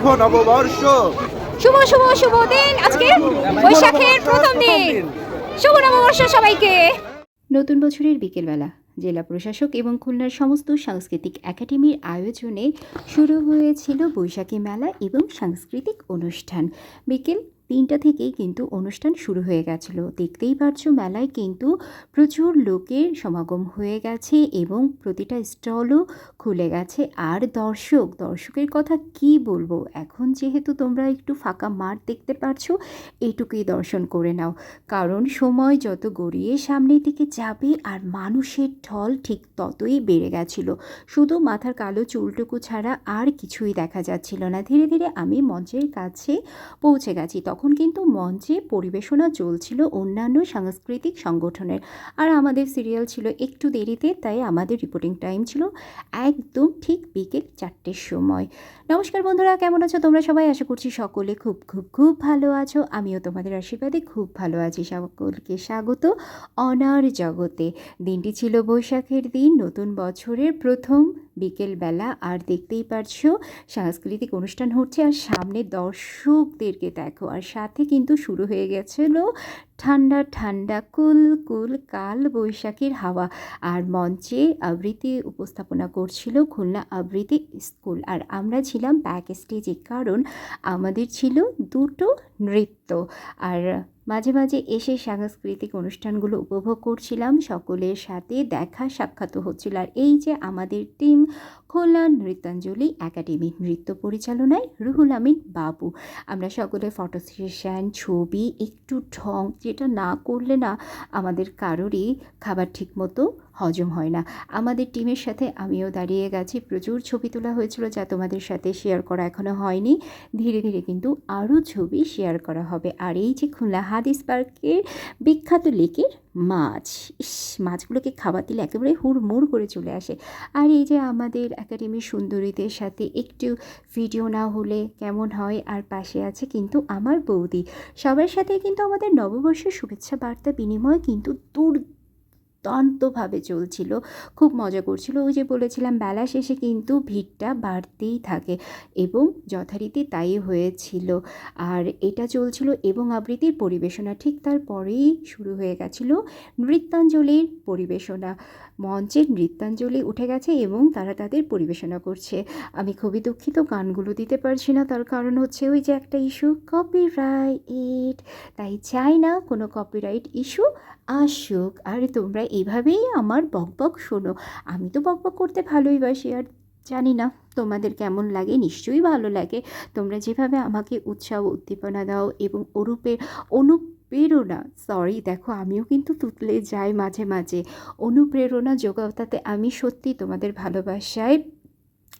শুভ নববর্ষ। শুভ শুভ শুভ দিন। আজকে বৈশাখের প্রথম দিন। শুভ নববর্ষ সবাইকে। নতুন বছরের বিকেলবেলা জেলা প্রশাসক এবং খুলনার সমস্ত সাংস্কৃতিক একাডেমির আয়োজনে শুরু হয়েছিল বৈশাখী মেলা এবং সাংস্কৃতিক অনুষ্ঠান। বিকেল তিনটা থেকেই কিন্তু অনুষ্ঠান শুরু হয়ে গেছিল। দেখতেই পারছ মেলায় কিন্তু প্রচুর লোকের সমাগম হয়ে গেছে এবং প্রতিটা স্টলও খুলে গেছে। আর দর্শক, দর্শকের কথা কি বলব? এখন যেহেতু তোমরা একটু ফাঁকা মাঠ দেখতে পারছ এটুকুই দর্শন করে নাও। কারণ সময় যত গড়িয়ে সামনের দিকে যাবে আর মানুষের ঢল ঠিক ততই বেড়ে গেছিল। শুধু মাথার কালো চুলটুকু ছাড়া আর কিছুই দেখা যাচ্ছিল না। ধীরে ধীরে আমি মঞ্চের কাছে পৌঁছে গেছি। তখন কিন্তু মঞ্চে পরিবেশনা চলছিল অন্যান্য সাংস্কৃতিক সংগঠনের। আর আমাদের সিরিয়াল ছিল একটু দেরিতে, তাই আমাদের রিপোর্টিং টাইম ছিল একদম ঠিক বিকেল চারটের সময়। নমস্কার বন্ধুরা, কেমন আছো তোমরা সবাই? আশা করছি সকলে খুব খুব খুব ভালো আছো। আমিও তোমাদের আশীর্বাদে খুব ভালো আছি। সকলকে স্বাগত অনার জগতে। দিনটি ছিল বৈশাখের দিন, নতুন বছরের প্রথম বিকেলবেলা আর দেখতেই পারছ, সাংস্কৃতিক অনুষ্ঠান হচ্ছে আর সামনে দর্শকদেরকে দেখো। আর সাথে কিন্তু শুরু হয়ে গেছিল ঠান্ডা ঠান্ডা, কুল কুল, কাল, বৈশাখীর হাওয়া। আর মঞ্চে আবৃত্তি উপস্থাপনা করছিল খুলনা আবৃত্তি স্কুল। আর আমরা ছিলাম ব্যাক স্টেজে কারণ আমাদের ছিল দুটো নৃত্য। আর মাঝে মাঝে এসে সাংস্কৃতিক অনুষ্ঠানগুলো উপভোগ করছিলাম, সকলের সাথে দেখা সাক্ষাৎ হচ্ছিল। আর এই যে আমাদের টিম খুলনা নৃত্যাঞ্জলি একাডেমি, নৃত্য পরিচালনায় রুহুল আমিন বাবু। আমরা সকলে ফটো সেশন ছবি, একটু ঢং যেটা না করলে না আমাদের কারোরই খাবার ঠিক মতো হজম হয় না। আমাদের টিমের সাথে আমিও দাঁড়িয়ে গেছি। প্রচুর ছবি তোলা হয়েছিল যা তোমাদের সাথে শেয়ার করা এখনও হয়নি। ধীরে ধীরে কিন্তু আরও ছবি শেয়ার করা হবে। আর এই যে খুলনা হাদিস পার্কের বিখ্যাত লেকের মাছ, ইস, মাছগুলোকে খাবার দিলে একেবারে হুড়মুড় করে চলে আসে। আর এই যে আমাদের একাডেমির সুন্দরীদের সাথে একটু ভিডিও না হলে কেমন হয়, আর পাশে আছে কিন্তু আমার বৌদি। সবার সাথে কিন্তু আমাদের নববর্ষের শুভেচ্ছা বার্তা বিনিময় কিন্তু দূর দুর্দান্তভাবে চলছিল। খুব মজা করছিল। ওই যে বলেছিলাম বেলা শেষে কিন্তু ভিড়টা বাড়তেই থাকে এবং যথারীতি তাই হয়েছিল। আর এটা চলছিল এবং আবৃত্তির পরিবেশনা ঠিক তারপরেই শুরু হয়ে গেছিল নৃত্যাঞ্জলির পরিবেশনা। মঞ্চের নৃত্যাঞ্জলি উঠে গেছে এবং তারা তাদের পরিবেশনা করছে। আমি খুবই দুঃখিত, গানগুলো দিতে পারছি না। তার কারণ হচ্ছে ওই যে একটা ইস্যু কপিরাইট তাই চাই না কোনো কপিরাইট ইস্যু আসুক। আর, তোমরা এভাবেই আমার বকবক শোনো। আমি তো বকবক করতে ভালোই বাসি, আর জানি না, তোমাদের কেমন লাগে? নিশ্চয়ই ভালো লাগে। তোমরা যেভাবে আমাকে উৎসাহ, উদ্দীপনা দাও এবং অরূপের অনুপ্রেরণা সরি দেখো, আমিও কিন্তু তুতলে যাই মাঝে মাঝে। অনুপ্রেরণা যোগাও তাতে আমি সত্যি তোমাদের ভালোবাসায়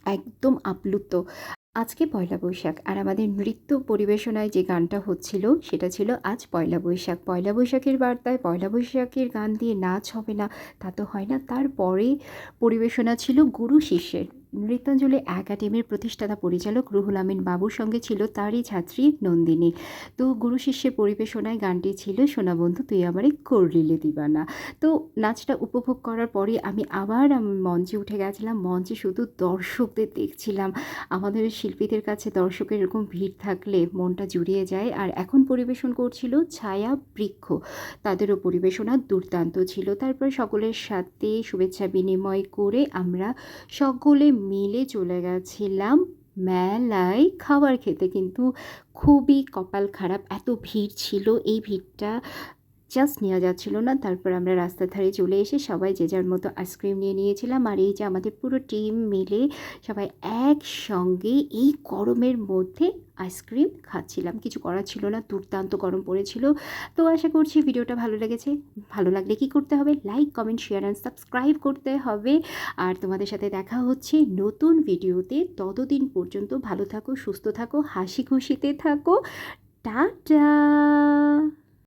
একদম আপ্লুত। আজকে পয়লা বৈশাখ আর আমাদের নৃত্য পরিবেশনায় যে গানটা হচ্ছিল, সেটা ছিল আজ পয়লা বৈশাখ। পয়লা বৈশাখের বার্তায় পয়লা বৈশাখের গান দিয়ে নাচ হবে না, তা তো হয় না। তারপরে পরিবেশনা ছিল গুরু শিষ্যের। নৃত্যাঞ্জলি একাডেমির প্রতিষ্ঠাতা পরিচালক রুহুল আমিন বাবুর সঙ্গে ছিল তারই ছাত্রী নন্দিনী। তো গুরু শিষ্যের পরিবেশনায় গানটি ছিল, সোনা বন্ধু, তুই আমারে করলিলে দিবানা। তো নাচটা উপভোগ করার পরে আমি আবার মঞ্চে উঠে গেছিলাম। মঞ্চে শুধু দর্শকদের দেখছিলাম। আমাদের শিল্পীদের কাছে দর্শকের এরকম ভিড় থাকলে মনটা জুড়িয়ে যায়। আর এখন পরিবেশন করছিল ছায়া বৃক্ষ। তাদেরও পরিবেশনা দুর্দান্ত ছিল। তারপর সকলের সাথে শুভেচ্ছা বিনিময় করে আমরা সকলে মিলে চলে গেছিলাম। মেলায় খাবার খেতে কিন্তু খুবই কপাল খারাপ, এত ভিড় ছিল। এই ভিড়টা জাস্ট নেওয়া যাচ্ছিল না। তারপর আমরা রাস্তার ধারে চলে এসে সবাই যে যার মতো আইসক্রিম নিয়ে নিয়েছিলাম। আর এই যে আমাদের পুরো টিম মিলে সবাই একসঙ্গে এই গরমের মধ্যে আইসক্রিম খাচ্ছিলাম। কিছু করার ছিল না, দুর্দান্ত গরম পড়েছিল। তো আশা করছি ভিডিওটা ভালো লেগেছে। ভালো লাগলে কি করতে হবে? Like comment share and subscribe করতে হবে। আর তোমাদের সাথে দেখা হচ্ছে নতুন ভিডিওতে। ততদিন পর্যন্ত ভালো থাকো, সুস্থ থাকো, হাসি খুশিতে থাকো। টাটা!